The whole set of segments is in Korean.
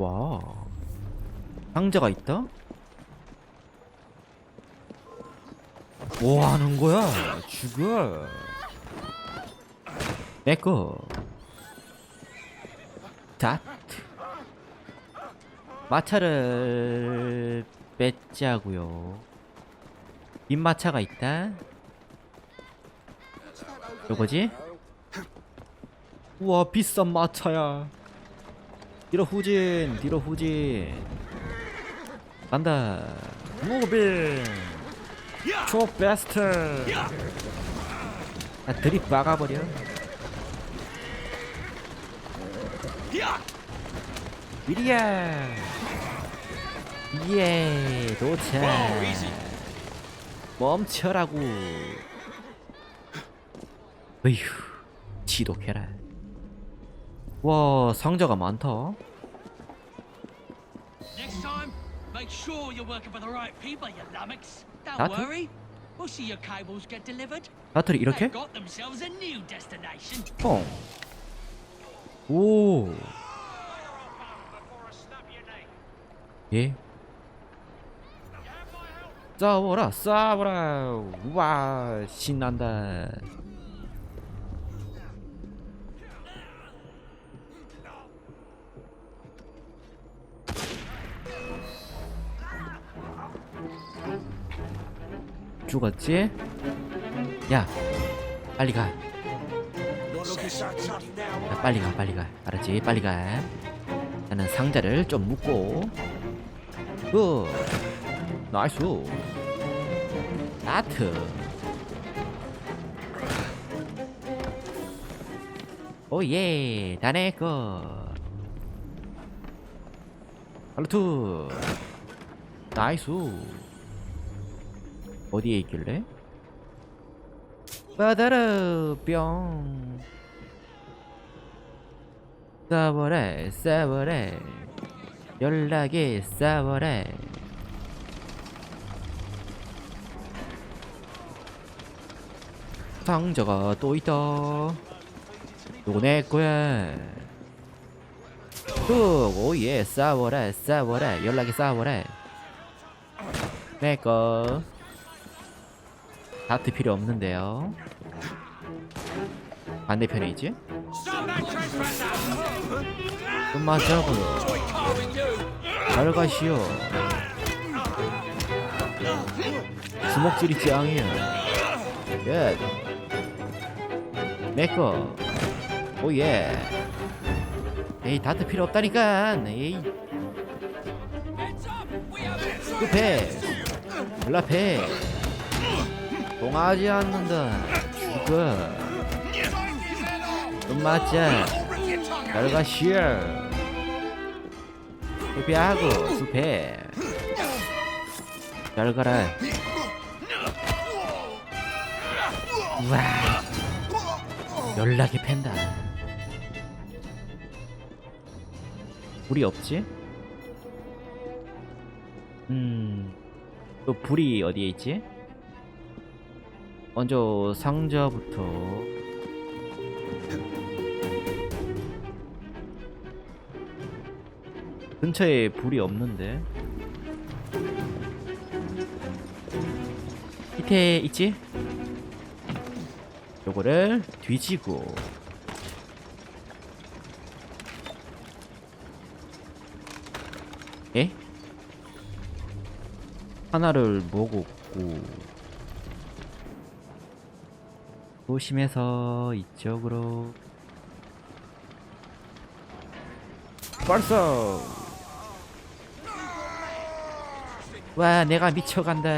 와. 상자가 있다? 뭐 하는 거야? 죽어 내꺼. 다트 마차를 뺏자고요. 빈마차가 있다. 요거지? 우와 비싼 마차야 뒤로 후진 뒤로 후진. 간다. 무빙. 초 베스트. 아 드립 박아버려. 이리야. 예 도착. 멈춰라고. 어휴 지독해라. 와 상자가 많다 make sure you're working for the right people, you lummox. Don't That- worry. We'll see your cables get delivered. 나트리 이렇게? They've got themselves a new destination. 어. 오. 예. 싸워라, 싸워라. 우와, 신난다. 죽었지? 야, 빨리 가. 야, 빨리 가 빨리 가. 알았지? 빨리 가. 나는 상자를 좀 묶고. 굿 나이스. 나트. 오예. 다내거 할루투. 나이스 어디에 있길래? 바다라 뿅. 싸워라 싸워라. 연락에 싸워라. 상자가 또 있다. 요거 내 거야? 뚝 오예 싸워라 싸워라. 연락에 싸워라. 내거 다트 필요 없는데요. 반대편에 있지? 끝마자고. 잘 가시오. 주먹질이 짱이야. 예. 내꺼 오예. 에이 다트 필요 없다니까. 에이. 급해 연락해 동하지 않는다. 끝맞자 잘 가시오 회피하고 숲에 잘 가라. 우와. 연락이 팬다. 불이 없지? 음또 불이 어디에 있지? 먼저 상자부터 근처에 불이 없는데 밑에 있지? 요거를 뒤지고 예? 하나를 먹었고 조심해서 이쪽으로 벌써 와 내가 미쳐간다.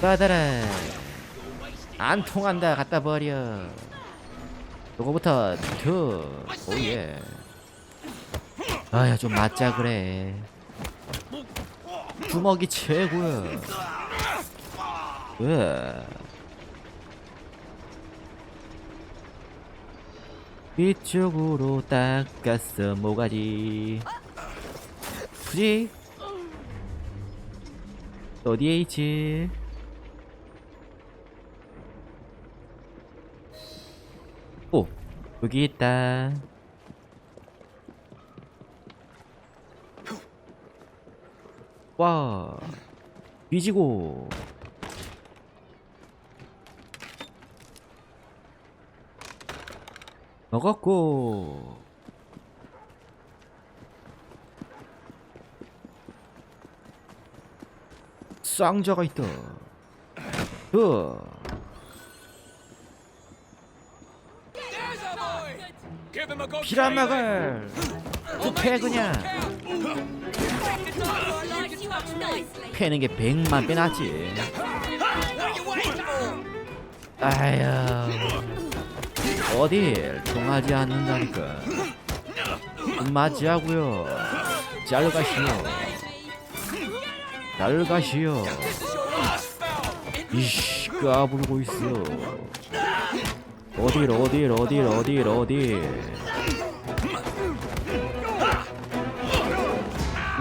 받아라. 안 통한다 갖다 버려. 요거부터 투. 오예. 아야 좀 맞자 그래. 주먹이 최고야 왜 이쪽으로 닦았어 모가지 굳이 어디에 있지 오 여기 있다. 와, 뒤지고. 먹었고. 쌍자가 있다. 으. 피라마갈 패 그냥 패는 게 백만 빼놨지 아휴 어딜 통하지 않는다니까. 좀 맞지하고요. 잘 가시오. 잘 가시오. 이씨 까불고 있어. 어딜 어딜 어딜 어딜 어딜.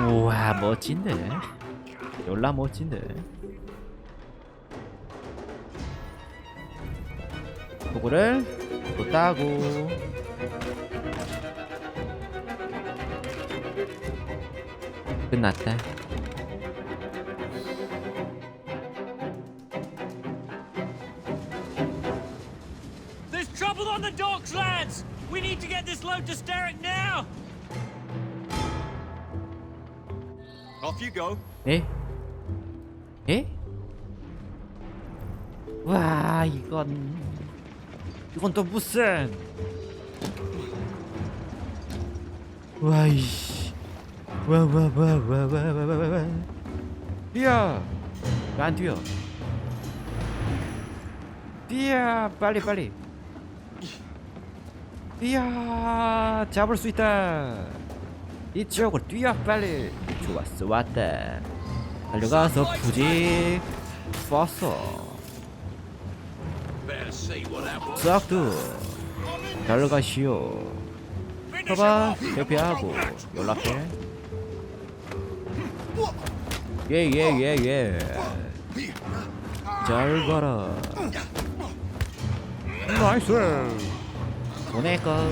우와 멋진데? 열라 멋진데? 그거를 또 따고 끝났다 There's trouble on the docks, lads! We need to get this load to Steric now! Off you go. 에? 에? 와 이건 이건 또 무슨? 와이씨. 와와와와와와와와 뛰어 왜안 뛰어. 뛰어 빨리 빨리. 뛰어 잡을 수 있다. 이쪽으로 뛰어 빨리. 좋았어 왔다. 달려가서 푸직 쐈어 싹두 달려가시오. 봐봐 대피하고 연락해. 예예예예. 잘 가라. 나이스. 보내까?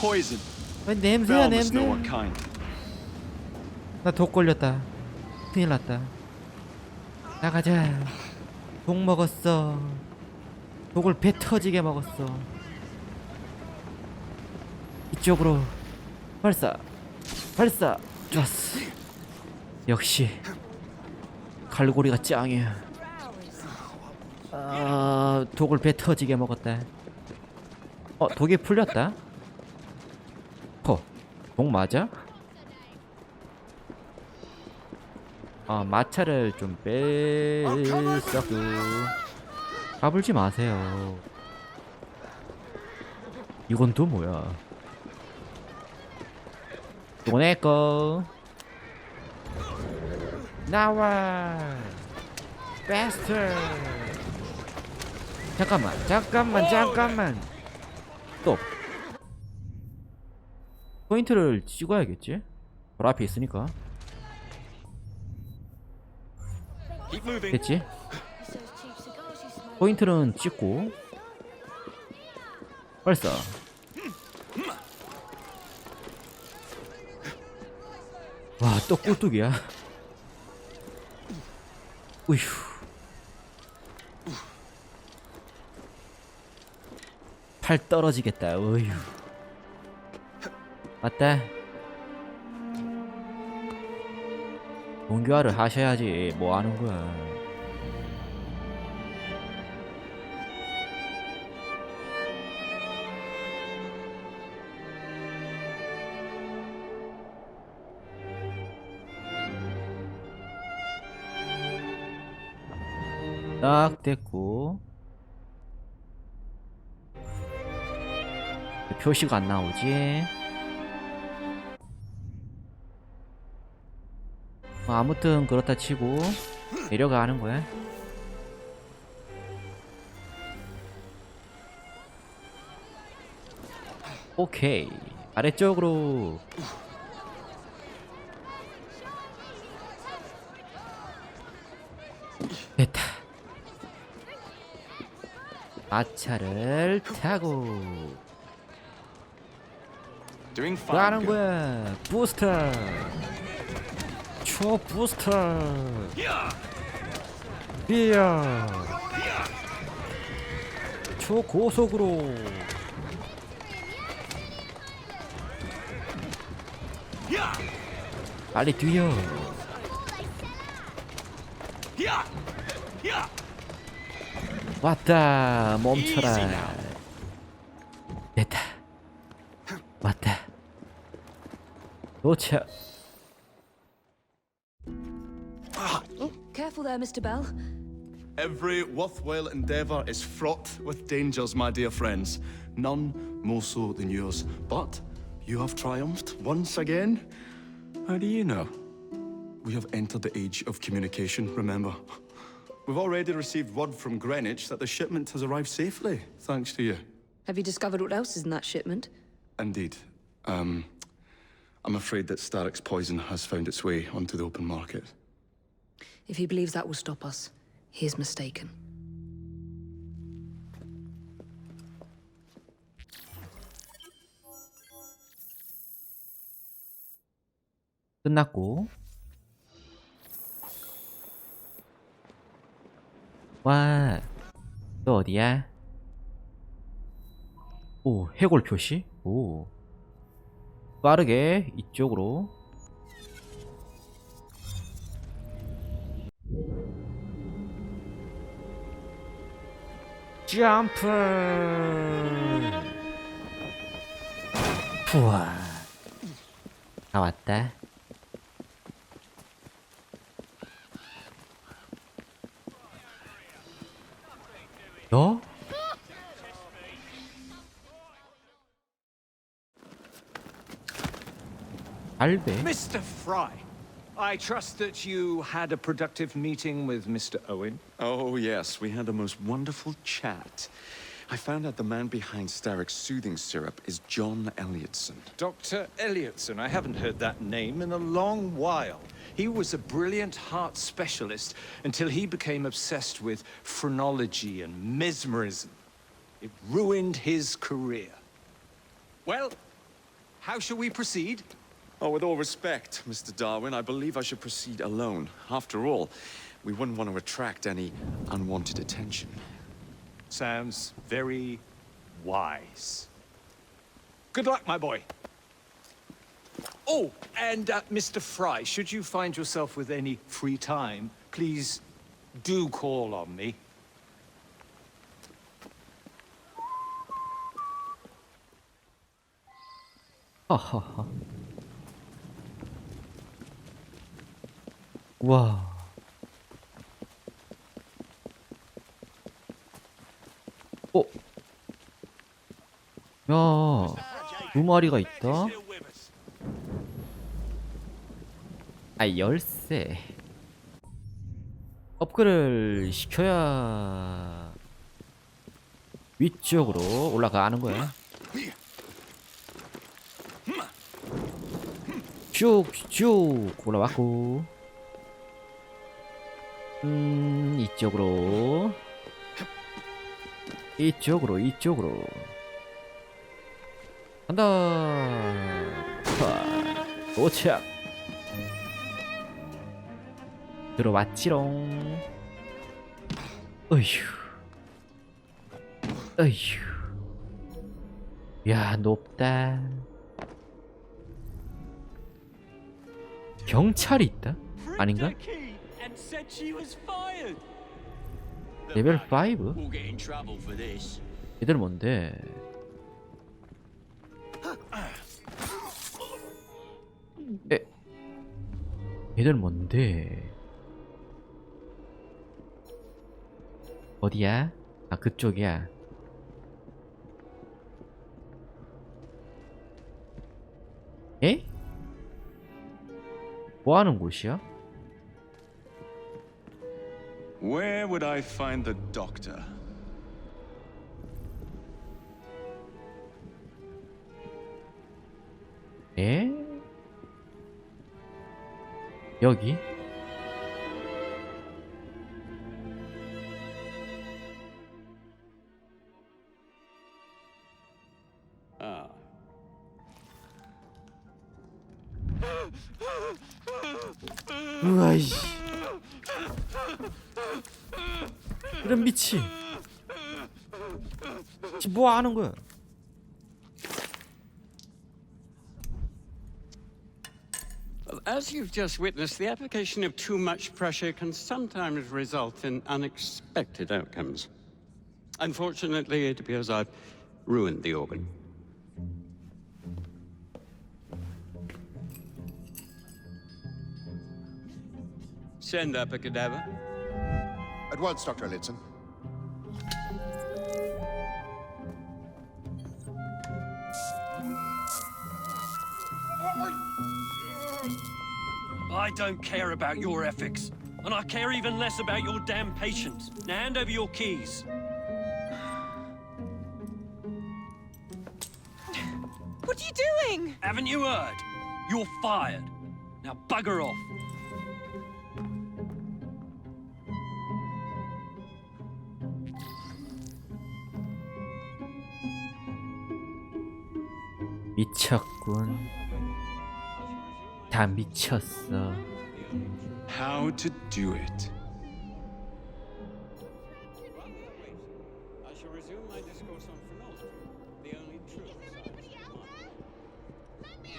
Poison. 아, 냄새야 냄새? kind. 나독 걸렸다. 큰일 났다 나가자. 독 먹었어. 독을 배 터지게 먹었어. 이쪽으로. 발사. 발사. 좋았어. 역시 갈고리가 짱이야. 아 독을 배 터지게 먹었다. 어 독이 풀렸다? 어, 독 맞아? 아 마차를 좀 뺄싹도 까불지 마세요. 이건 또 뭐야? 너네거. 나와. 베스트 잠깐만 잠깐만 잠깐만. 또. 포인트를 찍어야겠지? 바로 앞에 있으니까 됐지? 포인트는 찍고. 발사 와또 꿀뚝이야? 우휴. 팔 떨어지겠다 어휴. 맞다 동교화를 하셔야지 뭐 하는 거야. 딱 됐고. 표시가 안 나오지 뭐 아무튼 그렇다 치고 내려가는 거야. 오케이. 아래쪽으로. 됐다. 마차를 타고. 가는 girl. 거야? 부스터 초 부스터. 비야. 초고속으로. 빨리 뛰어. 왔다 멈춰라. 됐다. 왔다. 도착 careful there, Mr. Bell. Every worthwhile endeavour is fraught with dangers, my dear friends. None more so than yours. But you have triumphed once again. How do you know? We have entered the age of communication, remember? We've already received word from Greenwich that the shipment has arrived safely, thanks to you. Have you discovered what else is in that shipment? Indeed. Um, I'm afraid that Starrick's poison has found its way onto the open market. If he believes that will stop us, he is mistaken. 끝났고 와, 또 어디야? 오, 해골 표시? 오. 빠르게 이쪽으로. 점프! 푸아. 다 왔다. 너? 알베? Mr. Fry, I trust that you had a productive meeting with Mr. Owen. Oh, yes, we had a most wonderful chat. I found out the man behind Starrick's soothing syrup is John Elliotson. Dr. Elliotson, I haven't heard that name in a long while. He was a brilliant heart specialist until he became obsessed with phrenology and mesmerism. It ruined his career. Well, how shall we proceed? Oh, with all respect, Mr. Darwin, I believe I should proceed alone. After all, we wouldn't want to attract any unwanted attention. Sounds very wise. Good luck, my boy. Oh, and uh, Mr. Fry, should you find yourself with any free time, please do call on me. Ha ha ha. 와. 어? 야, 두 마리가 있다. 아, 열쇠. 업그레이드를 시켜야 위쪽으로 올라가는 거야. 쭉쭉 올라왔고 음 이쪽으로. 이쪽으로 이쪽으로. 간다. 파, 도착. 들어왔지롱. 어휴. 어휴. 야 높다. 경찰이 있다? 아닌가? And said she was fired. 레벨 5? We'll get in trouble for this. 얘들 뭔데? 에? 얘들 뭔데? 어디야? 아 그쪽이야. 에? 뭐 하는 곳이야? Where would I find the doctor? 에? 여기? 이런 미친 지금 뭐 하는 거야 Well, As you've just witnessed, the application of too much pressure can sometimes result in unexpected outcomes. Unfortunately, it appears I've ruined the organ. Send up a cadaver. At once, Dr. Lidson. I don't care about your ethics. And I care even less about your damn patience. Now hand over your keys. What are you doing? Haven't you heard? You're fired. Now bugger off. 미쳤군 다 미쳤어 How to do it. I shall resume my discourse on phrenology, the only true science.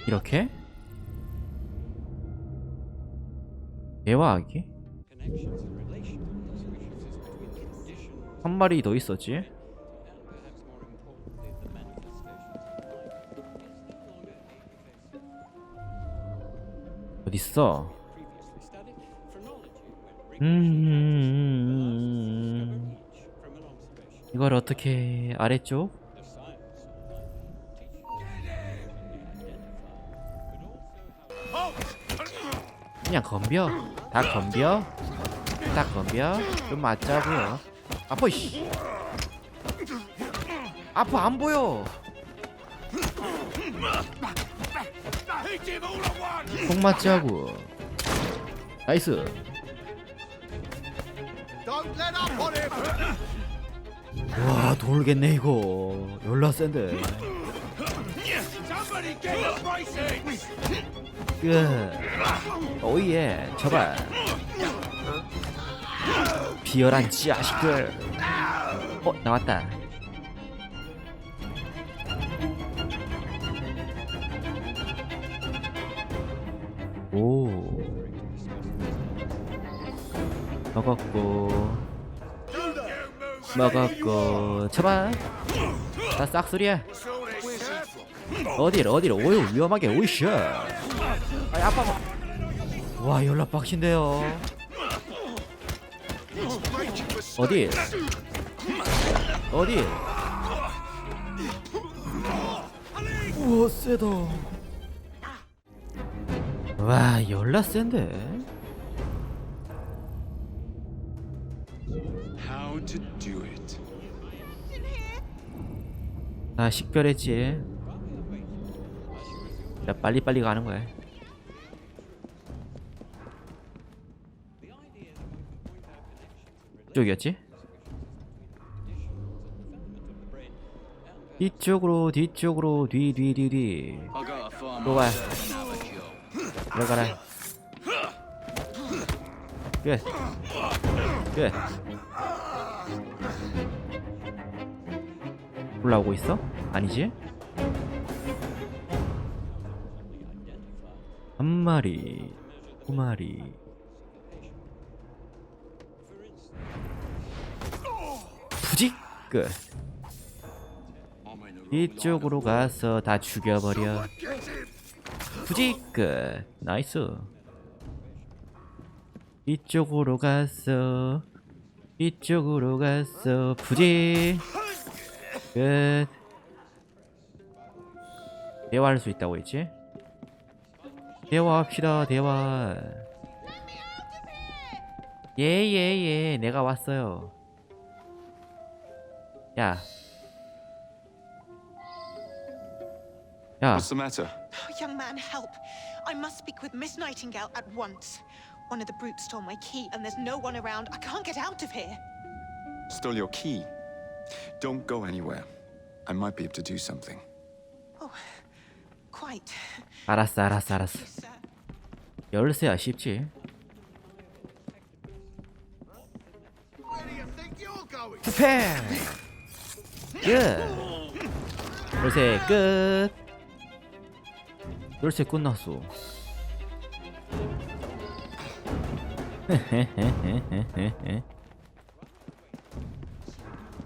이렇게 대화하기 한 마리 더 있었지 어딨어 음 an observation, 이걸 어떻게 아래쪽 그냥 건벼 다 건벼 다 건벼 좀 맞자고요 아파 이씨 아파 안 보여 나이스 let up on him! 와 돌겠네 이거. 열나 센데. 끝 오예 저발. 비열한 자식들 어 나왔다 오. 먹었고. 먹었고. 저발 다 싹소리야 어디를 어디를? 오유 위험하게. 오이씨 아이 아빠 봐. 와 연락 빡신데요. 어디? 어디? 우와 세다 와 연락 센데. How to do it. 아 식별했지 자 빨리빨리 가는 거야. 이쪽이었지? 뒤쪽으로 뒤쪽으로 뒤 뒤 뒤뒤. 들어가 들어가라 끝 끝. 올라오고 있어? 아니지? 한 마리, 두 마리. 푸직 끝. 이쪽으로 가서 다 죽여버려. 푸직 끝. 나이스. 이쪽으로 가서 이쪽으로 가서 푸직 끝. 대화할 수 있다고 했지? 대화합시다 대화 예예예 내가 왔어요 야 야, matter? Oh, young man, help. I must speak with Miss Nightingale at once. One of the brutes stole my key, and there's no one around. I can't get out of here. Stole your key. Don't go anywhere. I might be able to do something. Oh, quite. 알았어 알았어 알았어 Yes, sir. 열쇠야 쉽지 Where do you think you're going? 스페 끝 열쇠 끝 열쇠 끝났어. 헤헤헤헤헤헤